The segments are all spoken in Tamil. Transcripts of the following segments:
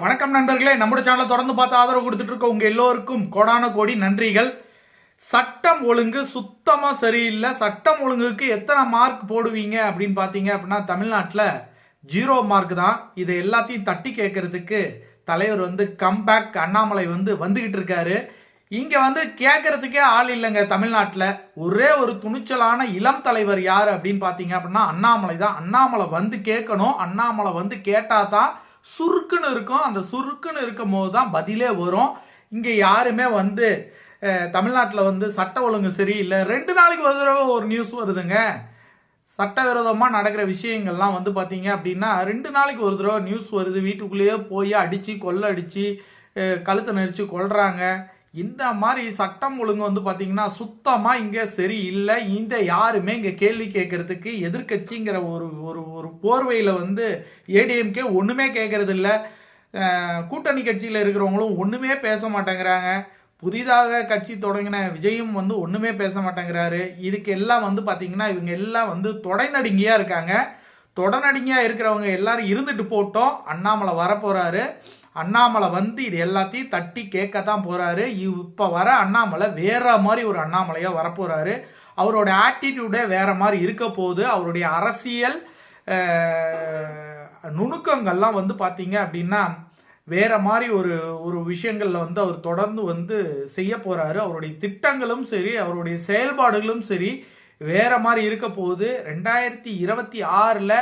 வணக்கம் நண்பர்களே. நம்முடைய சேனலை தொடர்ந்து பார்த்து ஆதரவு கொடுத்துட்டு இருக்க உங்க எல்லோருக்கும் கோடான கோடி நன்றிகள். சட்டம் ஒழுங்கு சுத்தமா சரியில்லை. சட்டம் ஒழுங்குக்கு எத்தனை மார்க் போடுவீங்க அப்படின்னு பாத்தீங்க அப்படின்னா தமிழ்நாட்டில் ஜீரோ மார்க் தான். இதை எல்லாத்தையும் தட்டி கேட்கறதுக்கு தலைவர் வந்து கம்பேக் அண்ணாமலை வந்து வந்துகிட்டு இருக்காரு. இங்க வந்து கேட்கறதுக்கே ஆள் இல்லைங்க தமிழ்நாட்டில். ஒரே ஒரு துணிச்சலான இளம் தலைவர் யார் அப்படின்னு பாத்தீங்க அப்படின்னா அண்ணாமலை தான். அண்ணாமலை வந்து கேட்கணும். அண்ணாமலை வந்து கேட்டாதான் சுருக்குன்னு இருக்கும். அந்த சுருக்குன்னு இருக்கும் போது தான் பதிலே வரும். இங்கே யாருமே வந்து தமிழ்நாட்டில் வந்து சட்ட ஒழுங்கு சரியில்லை. ரெண்டு நாளைக்கு ஒரு தடவை ஒரு நியூஸ் வருதுங்க. சட்டவிரோதமாக நடக்கிற விஷயங்கள்லாம் வந்து பார்த்தீங்க அப்படின்னா ரெண்டு நாளைக்கு ஒரு தடவை நியூஸ் வருது. வீட்டுக்குள்ளேயே போய் அடித்து கொள்ள அடித்து கழுத்தை நெரிச்சு கொள்றாங்க இந்த மாதிரி சட்டம் ஒழுங்கு வந்து பார்த்தீங்கன்னா சுத்தமாக இங்கே சரி இல்லை இந்த யாருமே இங்கே கேள்வி கேட்கறதுக்கு எதிர்கட்சிங்கிற ஒரு ஒரு ஒரு போர்வையில் வந்து ஏடிஎம்கே ஒன்றுமே கேட்கறது இல்லை கூட்டணி கட்சியில் இருக்கிறவங்களும் ஒன்றுமே பேச மாட்டேங்கிறாங்க. புதிதாக கட்சி தொடங்கின விஜயும் வந்து ஒன்றுமே பேச மாட்டேங்கிறாரு. இதுக்கு எல்லாம் வந்து பார்த்தீங்கன்னா இவங்க எல்லாம் வந்து தொடைநடுங்கியாக இருக்காங்க. தொடநடுங்கியாக இருக்கிறவங்க எல்லாரும் இருந்துட்டு போட்டோம். அண்ணாமலை வரப்போறாரு. அண்ணாமலை வந்து இது எல்லாத்தையும் தட்டி கேட்க தான் போறாரு. இப்போ வர அண்ணாமலை வேற மாதிரி ஒரு அண்ணாமலையா வரப்போறாரு. அவரோட ஆட்டிடியூடே வேற மாதிரி இருக்க போகுது. அவருடைய அரசியல் நுணுக்கங்கள்லாம் வந்து பார்த்தீங்க அப்படின்னா வேற மாதிரி ஒரு ஒரு விஷயங்கள்ல வந்து அவர் தொடர்ந்து வந்து செய்ய போறாரு. அவருடைய திட்டங்களும் சரி அவருடைய செயல்பாடுகளும் சரி வேற மாதிரி இருக்க போகுது. ரெண்டாயிரத்தி இருபத்தி ஆறுல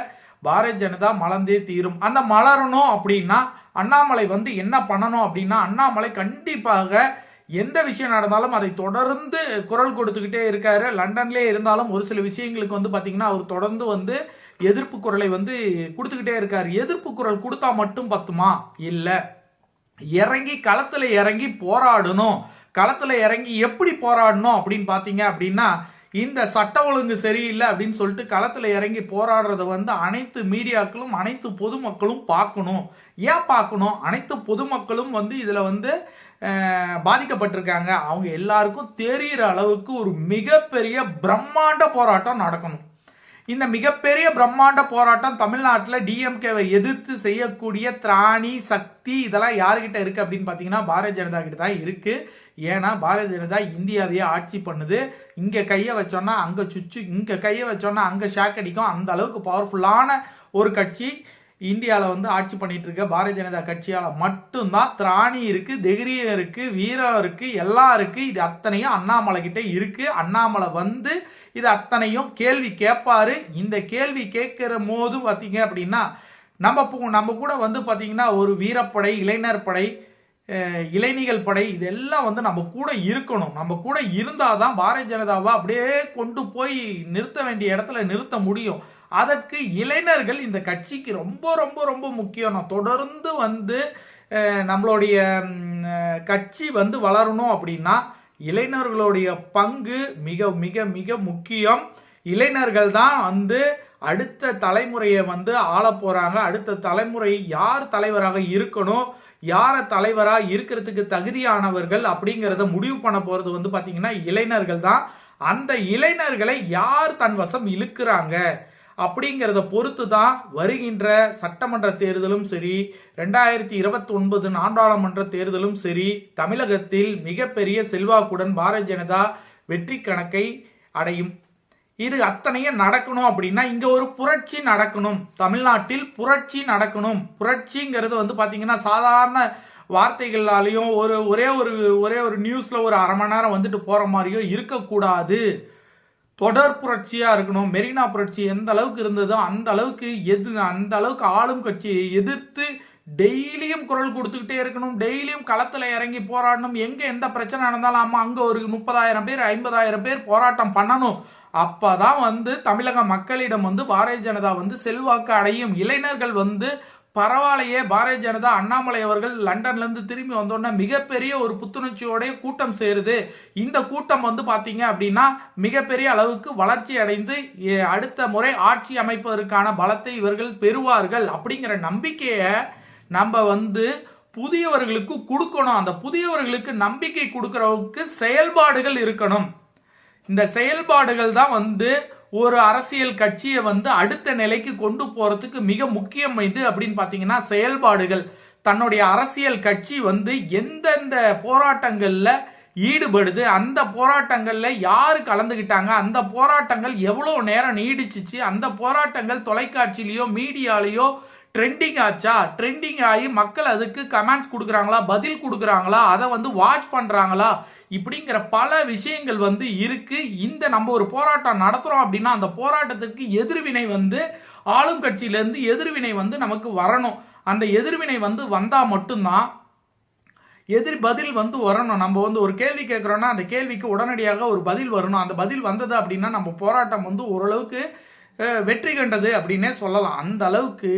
பாரதிய ஜனதா மலர்ந்தே தீரும். அந்த மலரணும் அப்படின்னா அண்ணாமலை வந்து என்ன பண்ணணும் அப்படின்னா அண்ணாமலை கண்டிப்பாக எந்த விஷயம் நடந்தாலும் அதை தொடர்ந்து குரல் கொடுத்துக்கிட்டே இருக்காரு. லண்டன்லேயே இருந்தாலும் ஒரு சில விஷயங்களுக்கு வந்து பார்த்தீங்கன்னா அவர் தொடர்ந்து வந்து எதிர்ப்பு குரலை வந்து கொடுத்துக்கிட்டே இருக்காரு. எதிர்ப்பு குரல் கொடுத்தா மட்டும் பத்துமா? இல்லை. இறங்கி களத்தில் இறங்கி போராடணும். களத்தில் இறங்கி எப்படி போராடணும் அப்படின்னு பார்த்தீங்க அப்படின்னா இந்த சட்ட ஒழுங்கு சரியில்லை அப்படின்னு சொல்லிட்டு களத்தில் இறங்கி போராடுறத வந்து அனைத்து மீடியாக்களும் அனைத்து பொதுமக்களும் பார்க்கணும். ஏன் பார்க்கணும்? அனைத்து பொதுமக்களும் வந்து இதில் வந்து பாதிக்கப்பட்டிருக்காங்க. அவங்க எல்லாருக்கும் தெரிகிற அளவுக்கு ஒரு மிகப்பெரிய பிரம்மாண்ட போராட்டம் நடக்கணும். இந்த மிகப்பெரிய பிரம்மாண்ட போராட்டம் தமிழ்நாட்டில் டிஎம்கேவை எதிர்த்து செய்யக்கூடிய திராணி சக்தி இதெல்லாம் யாருக்கிட்ட இருக்கு அப்படின்னு பார்த்தீங்கன்னா பாரதிய ஜனதா கிட்ட தான் இருக்கு. ஏன்னா பாரதிய ஜனதா இந்தியாவையே ஆட்சி பண்ணுது. இங்கே கையை வச்சோன்னா அங்கே சுச்சு இங்கே கையை வச்சோன்னா அங்கே ஷாக் அடிக்கும். அந்த அளவுக்கு பவர்ஃபுல்லான ஒரு கட்சி. இந்தியாவில் வந்து ஆட்சி பண்ணிட்டு இருக்க பாரதிய ஜனதா கட்சியால் மட்டும்தான் திராணி இருக்கு தைரியம் இருக்கு வீரம் இருக்கு எல்லாம் இருக்கு. இது அத்தனையும் அண்ணாமலை கிட்ட இருக்கு. அண்ணாமலை வந்து இது அத்தனையும் கேள்வி கேட்பாரு. இந்த கேள்வி கேட்கிற போது பார்த்தீங்க அப்படின்னா நம்ம நம்ம கூட வந்து பார்த்தீங்கன்னா ஒரு வீரப்படை இளைஞர் படை இளைஞர்கள் படை இதெல்லாம் வந்து நம்ம கூட இருக்கணும். நம்ம கூட இருந்தால் தான் பாரதிய ஜனதாவை அப்படியே கொண்டு போய் நிறுத்த வேண்டிய இடத்துல நிறுத்த முடியும். அதற்கு இளைஞர்கள் இந்த கட்சிக்கு ரொம்ப ரொம்ப ரொம்ப முக்கியம். நான் தொடர்ந்து வந்து நம்மளுடைய கட்சி வந்து வளரணும் அப்படின்னா இளைஞர்களுடைய பங்கு மிக மிக மிக முக்கியம். இளைஞர்கள் தான் வந்து அடுத்த தலைமுறையை வந்து ஆள போறாங்க. அடுத்த தலைமுறை யார் தலைவராக இருக்கணும்? யார தலைவராக இருக்கிறதுக்கு தகுதியானவர்கள் அப்படிங்கிறத முடிவு பண்ண போறது வந்து பாத்தீங்கன்னா இளைஞர்கள் தான். அந்த இளைஞர்களை யார் தன் வசம் இழுக்கிறாங்க? அப்படிங்கிறத பொறுத்து தான் வருகின்ற சட்டமன்ற தேர்தலும் சரி ரெண்டாயிரத்தி இருபத்தி ஒன்பது நாடாளுமன்ற தேர்தலும் சரி தமிழகத்தில் மிகப்பெரிய செல்வாக்குடன் பாரதிய ஜனதா வெற்றி கணக்கை அடையும். இது அத்தனையும் நடக்கணும் அப்படின்னா இங்க ஒரு புரட்சி நடக்கணும். தமிழ்நாட்டில் புரட்சி நடக்கணும். புரட்சிங்கிறது வந்து பாத்தீங்கன்னா சாதாரண வார்த்தைகளாலையும் ஒரு ஒரே ஒரு ஒரே ஒரு நியூஸ்ல ஒரு அரை மணி நேரம் வந்துட்டு போற மாதிரியோ இருக்கக்கூடாது. தொடர் புரட்சியா இருக்கணும் மெரினா புரட்சி எந்த அளவுக்கு இருந்ததோ அந்த அளவுக்கு எது அந்த அளவுக்கு ஆளும் கட்சியை எதிர்த்து டெய்லியும் குரல் கொடுத்துக்கிட்டே இருக்கணும் டெய்லியும் களத்துல இறங்கி போராடணும் எங்க எந்த பிரச்சனை நடந்தாலும் ஆமா அங்க ஒரு முப்பதாயிரம் பேர் ஐம்பதாயிரம் பேர் போராட்டம் பண்ணணும். அப்பதான் வந்து தமிழக மக்களிடம் வந்து பாரதிய ஜனதா வந்து செல்வாக்கு அடையும். இளைஞர்கள் வந்து பரவாயில்லையே பாரதிய ஜனதா அண்ணாமலை அவர்கள் லண்டன்ல இருந்து திரும்பி வந்தோடனே மிகப்பெரிய ஒரு புத்துணர்ச்சியோடைய கூட்டம் சேருது. இந்த கூட்டம் வந்து பாத்தீங்க அப்படின்னா மிகப்பெரிய அளவுக்கு வளர்ச்சி அடைந்து அடுத்த முறை ஆட்சி அமைப்பதற்கான பலத்தை இவர்கள் பெறுவார்கள் அப்படிங்கிற நம்பிக்கையை நம்ம வந்து புதியவர்களுக்கு கொடுக்கணும். அந்த புதியவர்களுக்கு நம்பிக்கை கொடுக்கறவுக்கு செயல்பாடுகள் இருக்கணும். இந்த செயல்பாடுகள் தான் வந்து ஒரு அரசியல் கட்சியை வந்து அடுத்த நிலைக்கு கொண்டு போறதுக்கு மிக முக்கியம் இது அப்படின்னு பாத்தீங்கன்னா செயல்பாடுகள். தன்னுடைய அரசியல் கட்சி வந்து எந்தெந்த போராட்டங்கள்ல ஈடுபடுது அந்த போராட்டங்கள்ல யாரு கலந்துக்கிட்டாங்க அந்த போராட்டங்கள் எவ்வளவு நேரம் நீடிச்சிச்சு அந்த போராட்டங்கள் தொலைக்காட்சியிலயோ மீடியாலேயோ ட்ரெண்டிங் ஆச்சா? ட்ரெண்டிங் ஆகி மக்கள் அதுக்கு கமெண்ட்ஸ் கொடுக்குறாங்களா? பதில் கொடுக்குறாங்களா? அதை வந்து வாட்ச் பண்றாங்களா? இப்படிங்கிற பல விஷயங்கள் வந்து இருக்கு. இந்த நம்ம ஒரு போராட்டம் நடத்துறோம் அப்படின்னா அந்த போராட்டத்திற்கு எதிர்வினை வந்து ஆளும் கட்சியிலேருந்து எதிர்வினை வந்து நமக்கு வரணும். அந்த எதிர்வினை வந்து வந்தால் மட்டும்தான் எதிர் பதில் வந்து வரணும். நம்ம வந்து ஒரு கேள்வி கேட்குறோன்னா அந்த கேள்விக்கு உடனடியாக ஒரு பதில் வரணும். அந்த பதில் வந்தது அப்படின்னா நம்ம போராட்டம் வந்து ஓரளவுக்கு வெற்றி கண்டது அப்படின்னே சொல்லலாம். அந்த அளவுக்கு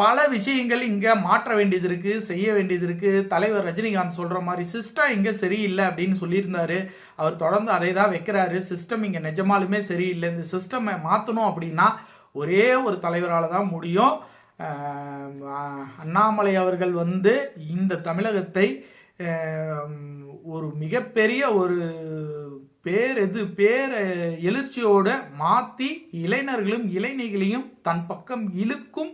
பல விஷயங்கள் இங்கே மாற்ற வேண்டியது இருக்கு செய்ய வேண்டியது இருக்கு. தலைவர் ரஜினிகாந்த் சொல்ற மாதிரி சிஸ்டம் இங்க சரியில்லை அப்படின்னு சொல்லியிருந்தாரு. அவர் தொடர்ந்து அதை தான் வைக்கிறாரு. சிஸ்டம் இங்க நிஜமாலுமே சரியில்லை. இந்த சிஸ்டம் மாத்தணும் அப்படின்னா ஒரே ஒரு தலைவரால் தான் முடியும். அண்ணாமலை அவர்கள் வந்து இந்த தமிழகத்தை ஒரு மிகப்பெரிய ஒரு பேர் எது பேர் எழுச்சியோட மாற்றி இளைஞர்களும் இளைஞர்களையும் தன் பக்கம் இழுக்கும்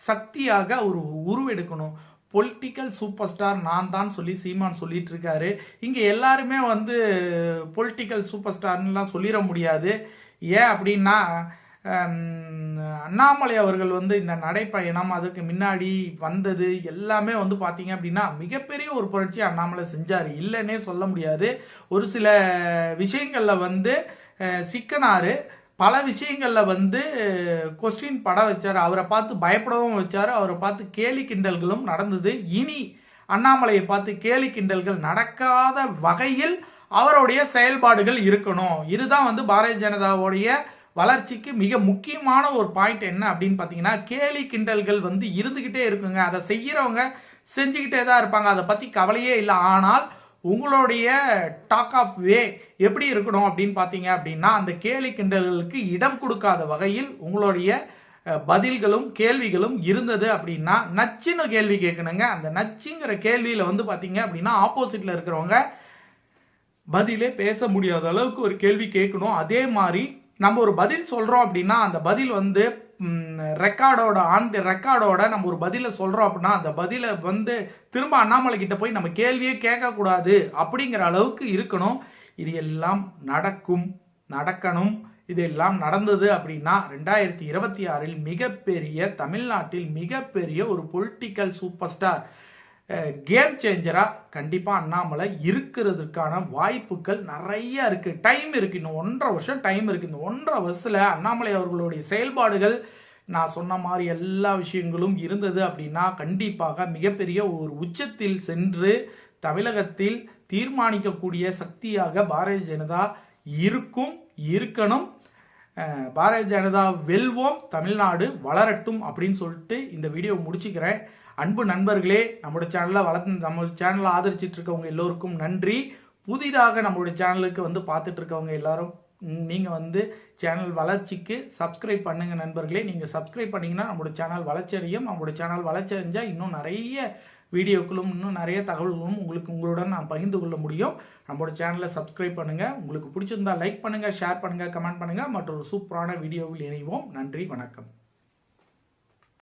சக்தியாக ஒரு உருவெடுக்கணும் பொலிட்டிக்கல் சூப்பர் ஸ்டார் நான் தான் சொல்லி சீமான் சொல்லிட்டு இருக்காரு இங்கே எல்லாருமே வந்து பொலிட்டிக்கல் சூப்பர் ஸ்டார்னுலாம் சொல்லிட முடியாது. ஏன் அப்படின்னா அண்ணாமலை அவர்கள் வந்து இந்த நடைப்பயணம் அதுக்கு முன்னாடி வந்தது எல்லாமே வந்து பார்த்தீங்க அப்படின்னா மிகப்பெரிய ஒரு புரட்சி அண்ணாமலை செஞ்சார். இல்லைன்னே சொல்ல முடியாது. ஒரு சில விஷயங்களில் வந்து சிக்கனார் சிக்கனாரு. பல விஷயங்களில் வந்து கொஸ்டின் பட வச்சார். அவரை பார்த்து பயப்படவும் வச்சார். அவரை பார்த்து கேலி கிண்டல்களும் நடந்தது. இனி அண்ணாமலையை பார்த்து கேலி கிண்டல்கள் நடக்காத வகையில் அவருடைய செயல்பாடுகள் இருக்கணும். இதுதான் வந்து பாரதிய ஜனதாவுடைய வளர்ச்சிக்கு மிக முக்கியமான ஒரு பாயிண்ட் என்ன அப்படின்னு பார்த்தீங்கன்னா கேலி கிண்டல்கள் வந்து இருந்துகிட்டே இருக்குங்க. அதை செய்கிறவங்க செஞ்சுக்கிட்டே தான் இருப்பாங்க. அதை பற்றி கவலையே இல்லை. ஆனால் உங்களுடைய டாக் ஆஃப் வே எப்படி இருக்கணும் அப்படின்னு பார்த்தீங்க அப்படின்னா அந்த கேலி கிண்டல்களுக்கு இடம் கொடுக்காத வகையில் உங்களுடைய பதில்களும் கேள்விகளும் இருந்தது அப்படின்னா நச்சுன்னு கேள்வி கேட்கணுங்க. அந்த நச்சுங்கிற கேள்வியில் வந்து பார்த்தீங்க அப்படின்னா ஆப்போசிட்டில் இருக்கிறவங்க பதிலே பேச முடியாத அளவுக்கு ஒரு கேள்வி கேட்கணும். அதே மாதிரி நம்ம ஒரு பதில் சொல்கிறோம் அப்படின்னா அந்த பதில் வந்து ரெக்கார்டோட ஆன் ரெக்கார்டோட நம்ம ஒரு பதிலை சொல்கிறோம் அப்படின்னா அந்த பதிலை வந்து திரும்ப அண்ணாமலை கிட்ட போய் நம்ம கேள்வியே கேட்கக்கூடாது அப்படிங்கிற அளவுக்கு இருக்கணும். இது எல்லாம் நடக்கும் நடக்கணும். இதெல்லாம் நடந்தது அப்படின்னா ரெண்டாயிரத்தி இருபத்தி ஆறில் மிகப்பெரிய தமிழ்நாட்டில் மிகப்பெரிய ஒரு பொலிட்டிக்கல் சூப்பர் ஸ்டார் கேம் சேஞ்சராக கண்டிப்பாக அண்ணாமலை இருக்கிறதுக்கான வாய்ப்புகள் நிறைய இருக்குது டைம் இருக்குது இன்னும் ஒன்றரை வருஷம் டைம் இருக்குது இந்த ஒன்றரை வருஷத்தில் அண்ணாமலை அவர்களுடைய செயல்பாடுகள் நான் சொன்ன மாதிரி எல்லா விஷயங்களும் இருந்தது அப்படின்னா கண்டிப்பாக மிகப்பெரிய ஒரு உச்சத்தில் சென்று தமிழகத்தில் தீர்மானிக்கக்கூடிய சக்தியாக பாரதிய ஜனதா இருக்கும் இருக்கணும். பாரதிய ஜனதா வெல்வோம் தமிழ்நாடு வளரட்டும் அப்படின்னு சொல்லிட்டு இந்த வீடியோ முடிச்சுக்கிறேன். அன்பு நண்பர்களே நம்மளோட சேனலை வளர்த்து நம்ம சேனலை ஆதரிச்சிட்டு இருக்கவங்க எல்லோருக்கும் நன்றி. புதிதாக நம்மளுடைய சேனலுக்கு வந்து பார்த்துட்டு இருக்கவங்க எல்லாரும் நீங்கள் வந்து சேனல் வளர்ச்சிக்கு சப்ஸ்கிரைப் பண்ணுங்கள் நண்பர்களே. நீங்கள் சப்ஸ்கிரைப் பண்ணிங்கன்னா நம்மளோட சேனல் வளர்ச்சி அடையும் நம்மளோட சேனல் வளர்ச்சி அடைஞ்சால் இன்னும் நிறைய வீடியோக்களும் இன்னும் நிறைய தகவல்களும் உங்களுக்கு உங்களுடன் நான் பகிர்ந்து கொள்ள முடியும். நம்மளோட சேனலை சப்ஸ்கிரைப் பண்ணுங்கள் உங்களுக்கு பிடிச்சிருந்தா லைக் பண்ணுங்கள் ஷேர் பண்ணுங்கள் கமெண்ட் பண்ணுங்கள் மற்றொரு சூப்பரான வீடியோவில் இணைவோம். நன்றி வணக்கம்.